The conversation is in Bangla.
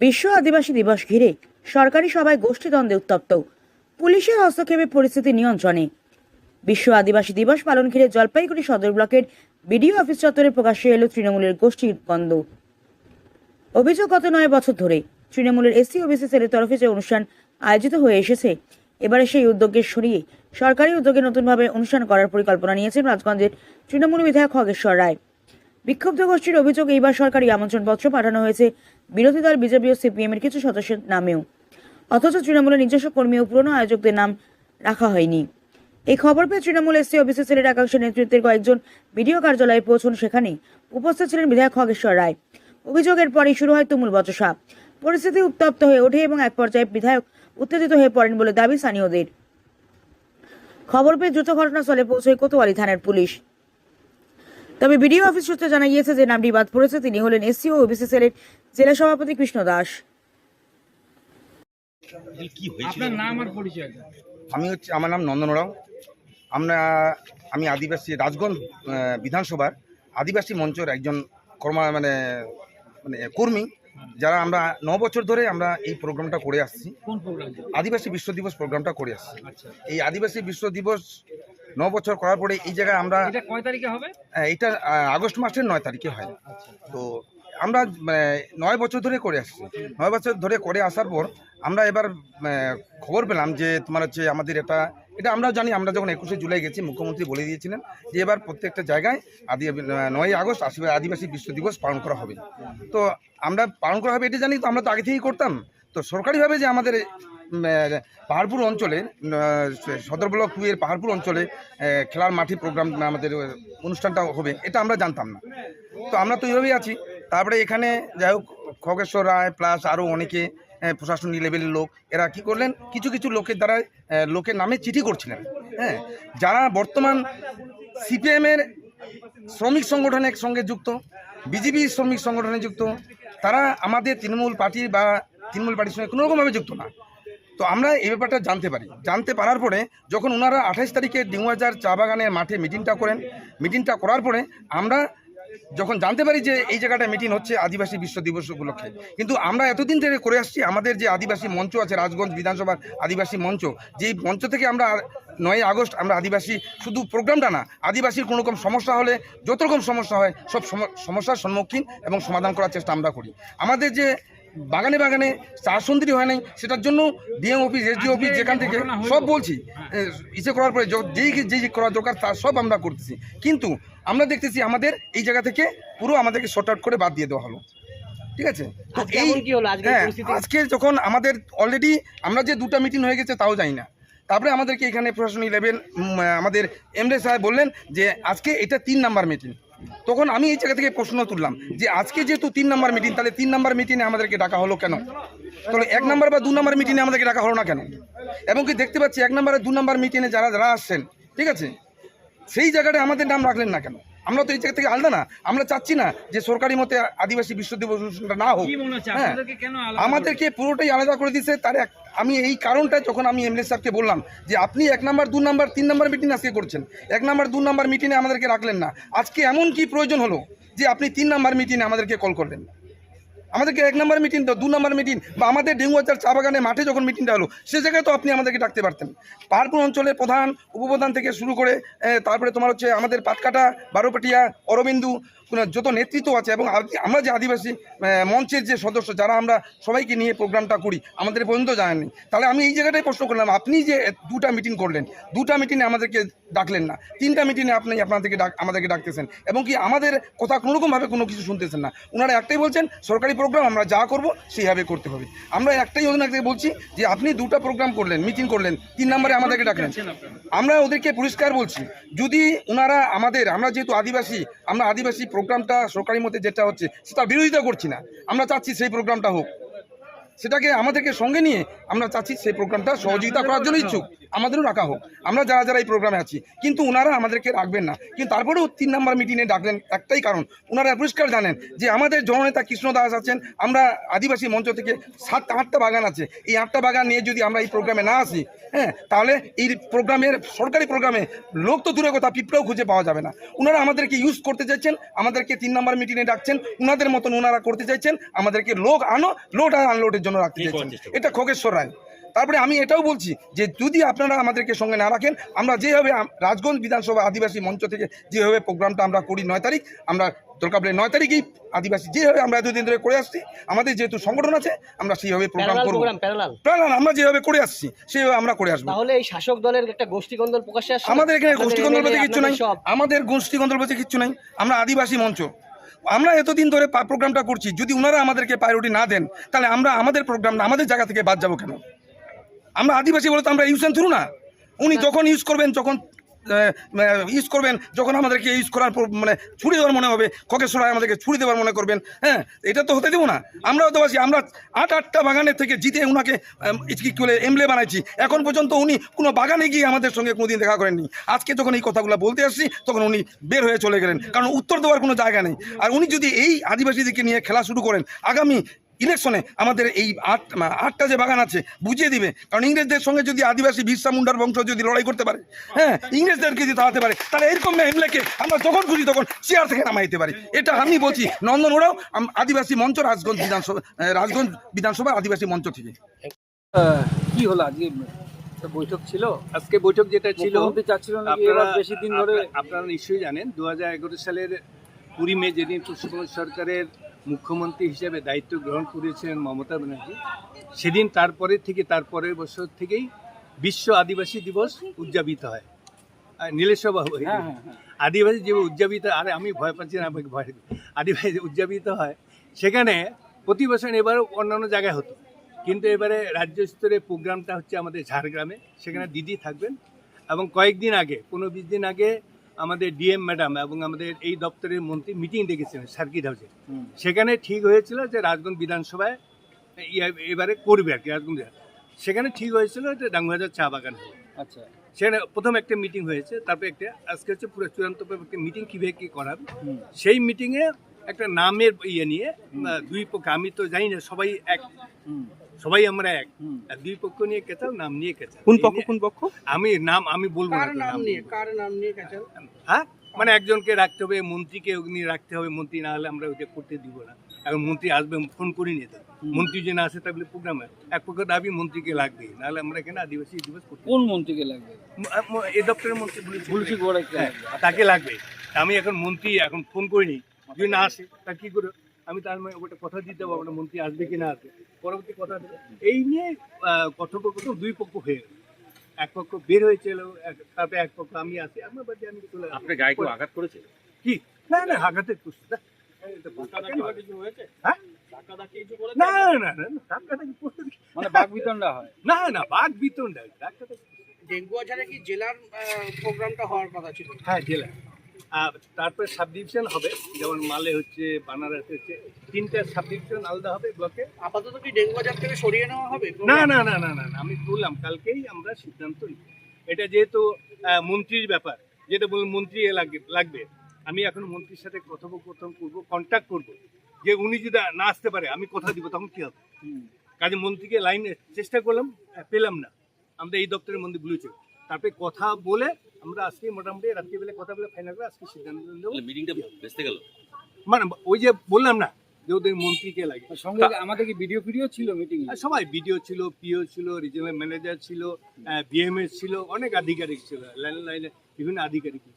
বিশ্ব আদিবাসী দিবস ঘিরে সরকারি সভায় গোষ্ঠীদ্বন্দ্বে উত্তপ্ত। পুলিশের হস্তক্ষেপে পরিস্থিতি নিয়ন্ত্রণে। বিশ্ব আদিবাসী দিবস পালন ঘিরে জলপাইগুড়ি সদর ব্লকের বিডিও অফিস চত্বরে প্রকাশ্যে এলো তৃণমূলের গোষ্ঠীর দ্বন্দ্ব অভিযোগ গত নয় বছর ধরে তৃণমূলের এসসি ওবিসি সেলের তরফে যে অনুষ্ঠান আয়োজিত হয়ে এসেছে, এবারে সেই উদ্যোগকে সরিয়ে সরকারি উদ্যোগে নতুনভাবে অনুষ্ঠান করার পরিকল্পনা নিয়েছেন রাজগঞ্জের তৃণমূল বিধায়ক খগেশ্বর রায়। বিক্ষুব্ধ গোষ্ঠীর অভিযোগ, এইবার সরকারি আমন্ত্রণপত্র পাঠানো হয়েছে। বিরোধী দল বিজেপি ও সিপিএম এর কিছু সদস্যের নামেও। অথচ তৃণমূলের নিজস্ব কর্মী ও পুরনো আয়োজকদের নাম রাখা হয়নি। এই খবর পেয়ে তৃণমূল এসসি অফিসে সেলের একাংশের নেতৃত্বের কয়েকজন বিডিও কার্যালয়ে পৌঁছন সেখানে উপস্থিত ছিলেন বিধায়ক খগেশ্বর রায়। অভিযোগের পরই শুরু হয় তুমুল বচসা। পরিস্থিতি উত্তপ্ত হয়ে ওঠে এবং এক পর্যায়ে বিধায়ক উত্তেজিত হয়ে পড়েন বলে দাবি স্থানীয়দের। খবর পেয়ে দ্রুত ঘটনাস্থলে পৌঁছয় কোতোয়ালি থানার পুলিশ। তবে বিডিও অফিস সূত্রে জানা গিয়েছে যে নামটি বাদ পড়েছে। তিনি হলেন এসসি ও ওবিসি সেলের জেলা সভাপতি কৃষ্ণ দাস। আপনার নাম আর পরিচয় আমি হচ্ছে আমার নাম নন্দন রাও। আমরা আমি আদিবাসী রাজগঞ্জ বিধানসভার আদিবাসী মঞ্চের একজন কর্মা মানে মানে কর্মী যারা আমরা ন বছর ধরে আমরা এই প্রোগ্রামটা করে আসছি। আদিবাসী বিশ্ব দিবস প্রোগ্রামটা করে আসছি। আচ্ছা। এই আদিবাসী বিশ্ব দিবস ন বছর করার পরে এই জায়গায় আমরা এটা কয় তারিখে হবে? এটা আগস্ট মাসের নয় তারিখে হয়। তো আমরা নয় বছর ধরে করে আসছি। নয় বছর ধরে করে আসার পর আমরা এবার খবর পেলাম যে তোমার হচ্ছে আমাদের এটা এটা আমরা জানি আমরা যখন একুশে জুলাই গেছি মুখ্যমন্ত্রী বলে দিয়েছিলেন যে এবার প্রত্যেকটা জায়গায় আদি নয় আগস্ট আদিবাসী বিশ্ব দিবস পালন করা হবে। তো আমরা পালন করা হবে এটা জানি তো আমরা তো আগে থেকেই করতাম। তো সরকারিভাবে যে আমাদের পাহাড়পুর অঞ্চলে সদর ব্লক টু পাহাড়পুর অঞ্চলে খেলার মাঠে প্রোগ্রাম আমাদের অনুষ্ঠানটা হবে, এটা আমরা জানতাম না। তো আমরা তো এইভাবেই আছি। তারপরে এখানে যাই হোক, খগেশ্বর রায় প্লাস আরও অনেকে প্রশাসনিক লেভেলের লোক, এরা কি করলেন? কিছু কিছু লোকের দ্বারা লোকের নামে চিঠি করছিলেন হ্যাঁ? যারা বর্তমান সিপিএমের শ্রমিক সংগঠনের সঙ্গে যুক্ত বিজেপি শ্রমিক সংগঠনে যুক্ত, তারা আমাদের তৃণমূল পার্টি বা তৃণমূল পার্টির সঙ্গে কোনো রকমভাবে যুক্ত না। তো আমরা এই ব্যাপারটা জানতে পারি। জানতে পারার পরে যখন ওনারা আঠাইশ তারিখে ডিমুয়াজার চা বাগানের মাঠে মিটিংটা করেন মিটিংটা করার পরে আমরা যখন জানতে পারি যে এই জায়গাটা মিটিং হচ্ছে আদিবাসী বিশ্ব দিবস উপলক্ষে, কিন্তু আমরা এতদিন থেকে করে আসছি, আমাদের যে আদিবাসী মঞ্চ আছে রাজগঞ্জ বিধানসভার আদিবাসী মঞ্চ, যেই মঞ্চ থেকে আমরা নয় আগস্ট আমরা আদিবাসী শুধু প্রোগ্রামটা না, আদিবাসীর কোনো রকম সমস্যা হলে, যত রকম সমস্যা হয়, সব সম- সমস্যার সম্মুখীন এবং সমাধান করার চেষ্টা আমরা করি। আমাদের যে বাগানে বাগানে চার সুন্দরী হয় নাই সেটার জন্য ডিএম অফিস এসডি অফিস যেখান থেকে সব বলছি। ইসে করার পরে যেই যেই যে করা দরকার তার সব আমরা করতেছি। কিন্তু আমরা দেখতেছি আমাদের এই জায়গা থেকে পুরো আমাদেরকে শর্ট আউট করে বাদ দিয়ে দেওয়া হলো। ঠিক আছে? তো এই হ্যাঁ, আজকে যখন আমাদের অলরেডি আমরা যে দুটা মিটিং হয়ে গেছে তাও জানি না। তারপরে আমাদেরকে এখানে প্রশাসনিক লেভেল আমাদের এমডে সাহেব বললেন যে আজকে এটা তিন নাম্বার মিটিং তখন আমি এই জায়গা থেকে প্রশ্ন তুললাম যে আজকে যেহেতু তিন নাম্বার মিটিং তাহলে তিন নাম্বার মিটিংয়ে আমাদেরকে ডাকা হলো কেন? তাহলে এক নাম্বার বা দু নাম্বার মিটিংয়ে আমাদেরকে ডাকা হলো না কেন? এবং কি দেখতে পাচ্ছি এক নাম্বার দু নাম্বার মিটিংয়ে যারা যারা আসছেন, ঠিক আছে? সেই জায়গাটায় আমাদের নাম রাখলেন না কেন? আমরা তো এই জায়গা থেকে আলাদা না আমরা চাচ্ছি না যে সরকারি মতে আদিবাসী বিশ্ব দিবস অনুষ্ঠানটা না হোক। হ্যাঁ। আমাদেরকে পুরোটাই আলাদা করে দিছে তার এক আমি এই কারণটা যখন আমি এমএলএ সাহেবকে বললাম যে আপনি এক নাম্বার দু নাম্বার তিন নাম্বার মিটিং আজকে করছেন। এক নাম্বার দু নাম্বার মিটিংয়ে আমাদেরকে রাখলেন না। আজকে এমন কি প্রয়োজন হলো যে আপনি তিন নাম্বার মিটিংয়ে আমাদেরকে কল করলেন? আমাদেরকে এক নম্বর মিটিং তো দু নম্বর মিটিং বা আমাদের ডেঙ্গুয়াচার চা বাগানে মাঠে যখন মিটিংটা হলো, সে জায়গায় তো আপনি আমাদেরকে ডাকতে পারতেন। পাহাড়পুর অঞ্চলের প্রধান উপপ্রধান থেকে শুরু করে তারপরে তোমার হচ্ছে আমাদের পাটকাটা, বারোপাটিয়া, অরবিন্দু যত নেতৃত্ব আছে এবং আমরা যে আদিবাসী মঞ্চের যে সদস্য, যারা আমরা সবাইকে নিয়ে প্রোগ্রামটা করি, আমাদের পর্যন্ত জানেননি। তাহলে আমি এই জায়গাটাই প্রশ্ন করলাম, আপনি যে দুটা মিটিং করলেন, দুটা মিটিংয়ে আমাদেরকে ডাকলেন না, তিনটা মিটিংয়ে আপনি আপনাদেরকে ডাক আমাদেরকে ডাকতেছেন, এবং কি আমাদের কথা কোনোরকমভাবে কোনো কিছু শুনতেছেন না। ওনারা একটাই বলছেন, সরকারি প্রোগ্রাম আমরা যা করব, সেইভাবে করতে হবে। আমরা একটাই ওনাকে বলছি যে, আপনি দুটা প্রোগ্রাম করলেন মিটিং করলেন, তিন নম্বরে আমাদেরকে ডাকলেন। আমরা ওদেরকে পরিষ্কার বলছি, যদি ওনারা আমাদের, আমরা যেহেতু আদিবাসী, আমরা আদিবাসী প্রোগ্রামটা সরকারি মতে যেটা হচ্ছে সেটা বিরোধিতা করছি না। আমরা চাচ্ছি সেই প্রোগ্রামটা হোক। সেটাকে আমাদেরকে সঙ্গে নিয়ে আমরা চাচ্ছি সেই প্রোগ্রামটা সহযোগিতা করার জন্য ইচ্ছুক। আমাদেরও রাখা হোক। আমরা যারা যারা এই প্রোগ্রামে আছি, কিন্তু ওনারা আমাদেরকে রাখবেন না। কিন্তু তারপরেও তিন নম্বর মিটিংয়ে ডাকলেন একটাই কারণ। ওনারা পরিষ্কার জানেন যে আমাদের জননেতা কৃষ্ণ দাস আছেন। আমরা আদিবাসী মঞ্চ থেকে সাত, আটটা বাগান আছে। এই আটটা বাগান নিয়ে যদি আমরা এই প্রোগ্রামে না আসি হ্যাঁ তাহলে এই প্রোগ্রামের সরকারি প্রোগ্রামে লোক তো দূরে কথা, পিঁপড়েও খুঁজে পাওয়া যাবে না। ওনারা আমাদেরকে ইউজ করতে চাইছেন, আমাদেরকে তিন নম্বর মিটিংয়ে ডাকছেন। ওনাদের মতন ওনারা করতে চাইছেন। আমাদেরকে লোক আনো, লোড আর আনলোডের জন্য রাখতে চাইছেন। এটা খোগেশ্বর রায়। তারপরে আমি এটাও বলছি যে যদি আপনারা আমাদেরকে সঙ্গে না রাখেন আমরা যেভাবে রাজগঞ্জ বিধানসভা আদিবাসী মঞ্চ থেকে যেভাবে প্রোগ্রামটা আমরা করি নয় তারিখ আমরা দরকার পড়লে নয় তারিখেই আদিবাসী যেভাবে আমরা এতদিন ধরে করে আসছি আমাদের যেহেতু সংগঠন আছে আমরা সেইভাবে প্রোগ্রাম করব। প্যারালাল। আমরা যেভাবে করে আসছি সেইভাবে আমরা করে আসব। তাহলে এই শাসক দলের একটা গোষ্ঠীকন্দল প্রকাশ্যে আসছে? আমাদের এখানে গোষ্ঠীগন্ধল বলতে কিচ্ছু নাই। আমাদের গোষ্ঠীগন্ধল বলতে কিচ্ছু নাই। আমরা আদিবাসী মঞ্চ। আমরা এতদিন ধরে প্রোগ্রামটা করছি যদি ওনারা আমাদেরকে প্রায়োরিটি না দেন তাহলে আমরা আমাদের প্রোগ্রাম না আমাদের জায়গা থেকে বাদ যাব কেন? আমরা আদিবাসী বলে তো আমরা ইউজ থ্রু না। উনি যখন ইউজ করবেন যখন ইউজ করবেন, যখন আমাদেরকে ইউজ করার পর মানে ছুরি দেওয়ার মনে হবে খকেশ্বরায় আমাদেরকে ছুরি দেওয়ার মনে করবেন হ্যাঁ? এটা তো হতে দেবো না। আমরাও তো বাসি আমরা আট আটটা বাগানের থেকে জিতে ওনাকে কি করে এমলে বানাইছি। এখন পর্যন্ত উনি কোনো বাগানে গিয়ে আমাদের সঙ্গে কোনোদিন দেখা করেননি। আজকে যখন এই কথাগুলো বলতে আসছি, তখন উনি বের হয়ে চলে গেলেন, কারণ উত্তর দেওয়ার কোনো জায়গা নেই। আর উনি যদি এই আদিবাসীদেরকে নিয়ে খেলা শুরু করেন, আগামী ইলেকশনে আমাদের এই আট আটটা যে বাগান আছে বুঝিয়ে দিবে। কারণ ইংরেজদের সঙ্গে যদি আদিবাসী বিরসা মুন্ডার বংশ যদি লড়াই করতে পারে হ্যাঁ ইংরেজদেরকে যদি তাড়াতে পারে তাহলে এরকম এমলেকে আমরা যখন খুশি তখন চেয়ার থেকে নামাই দিতে পারি। এটা আমি বলছি নন্দন ওরাও আম- আদিবাসী মঞ্চ রাজগঞ্জ বিধানসভা রাজগঞ্জ বিধানসভা আদিবাসী মঞ্চ থেকে। কি হলো আজকে? বৈঠক ছিল? আজকে বৈঠক যেটা ছিল আপনারা বেশি দিন ধরে আপনারা নিশ্চয়ই জানেন দু হাজার এগারো সালের কুড়ি মে যেদিন পশ্চিমবঙ্গ সরকারের মুখ্যমন্ত্রী হিসেবে দায়িত্ব গ্রহণ করেছিলেন মমতা ব্যানার্জি। সেদিন তারপরে থেকে তারপরের বছর থেকেই বিশ্ব আদিবাসী দিবস উদযাপিত হয়। আর নীলেশ্বরবাবু হ্যাঁ হ্যাঁ হ্যাঁ। আদিবাসী যে উদযাপিত আরে আমি ভয় পাচ্ছি না আমাকে ভয় আদিবাসী উদযাপিত হয়। সেখানে প্রতি বছর এবারও অন্যান্য জায়গায় হতো। কিন্তু এবারে রাজ্য স্তরে প্রোগ্রামটা হচ্ছে আমাদের ঝাড়গ্রামে। সেখানে দিদি থাকবেন। এবং কয়েকদিন আগে পনেরো বিশ দিন আগে আমাদের ডিএম ম্যাডাম এবং আমাদের এই দপ্তরের মন্ত্রী মিটিং ডেকেছিলেন সার্কিট হাউসে সেখানে ঠিক হয়েছিল যে রাজগঞ্জ বিধানসভায় ইয়ে- এবারে করবে আর কি রাজগঞ্জ সেখানে ঠিক হয়েছিল যে ডাঙ্গুহাজার চা বাগান হবে। আচ্ছা। সেখানে প্রথম একটা মিটিং হয়েছে তারপরে একটা আজকে হচ্ছে পুরো চূড়ান্ত একটা মিটিং কীভাবে কী করাবে? সেই মিটিংয়ে একটা নামের ইয়ে নিয়ে দুই পক্ষ আমি তো জানি না সবাই এক। সবাই আমরা এক। দুই পক্ষ নিয়ে কেচাল নাম নিয়ে কেচাল। কোন পক্ষ কোন পক্ষ? আমি নাম আমি বলব না নাম বলব। কার নাম নিয়ে গেছেন হ্যাঁ? মানে একজনকে রাখতে হবে মন্ত্রীকে অগ্নি রাখতে হবে মন্ত্রী না হলে আমরা ওইটা করতে দিব না। এখন মন্ত্রী আসবে ফোন করি নিয়ে তো মন্ত্রী যে না আসে তাহলে প্রোগ্রামে। এক পক্ষ দাবি মন্ত্রীকে লাগবেই। নাহলে আমরা এখানে আদিবাসী দিবস কোন মন্ত্রীকে লাগবে? ম- দপ্তরের মন্ত্রী হ্যাঁ, তাকে লাগবে। আমি এখন মন্ত্রী এখন ফোন করিনি। যদি না আসে তা কি করে? আমি তার মানে ওটা কথা দিতে পারব না মন্ত্রী আসবে কি না আসবে। পরবর্তী কথা এই নিয়ে কথোপকথন দুই পক্ষ হয়ে গেল। এক পক্ষ বের হয়েছিল তারপরে এক পক্ষ আমি আসি আমার বাদে আমি চলে আসি। আপনার গায়ে কেউ আঘাত করেছে? কি? না না আঘাতে কুস্তি না। মানে বাঘ বিতণ্ডা হয়? না না বাঘ ডেঙ্গুয়া ছাড়া কি জেলার প্রোগ্রামটা হওয়ার কথা ছিল? হ্যাঁ জেলা তারপরে সাব ডিভিশন হবে যেমন মালে হচ্ছে বানারস হচ্ছে তিনটা সাব ডিভিশন আলাদা হবে ব্লকে। আপাতত কি ডেঙ্গুয়া জাত থেকে সরিয়ে নেওয়া হবে? না না না না না না, আমি বললাম কালকেই আমরা সিদ্ধান্ত নিই এটা যেহেতু মন্ত্রীর ব্যাপার যেটা বলুন মন্ত্রী লাগবে লাগবে। আমি এখন মন্ত্রীর সাথে কথোপকথন করব কন্ট্যাক্ট করব। যে উনি যদি না আসতে পারে আমি কথা দিব তখন কি হবে? কাজে মন্ত্রীকে লাইনে চেষ্টা করলাম পেলাম না। আমরা এই দপ্তরের মধ্যে বলেছি তারপরে কথা বলে আমরা আজকে মোটামুটি রাত্রিবেলা কথা বলে ফাইনাল করে আজকে সিদ্ধান্ত দেবো মিটিংটা বেসতে গেল? মানে ওই যে বললাম না যে ওদের মন্ত্রীকে লাগে। সঙ্গে আমাদের কি ভিডিও ভিডিও ছিল মিটিং সবাই বিডিও ছিল পিও ছিল রিজনাল ম্যানেজার ছিল বিএমএস ছিল অনেক আধিকারিক ছিল ল্যান্ড লাইনে বিভিন্ন আধিকারিক ছিল।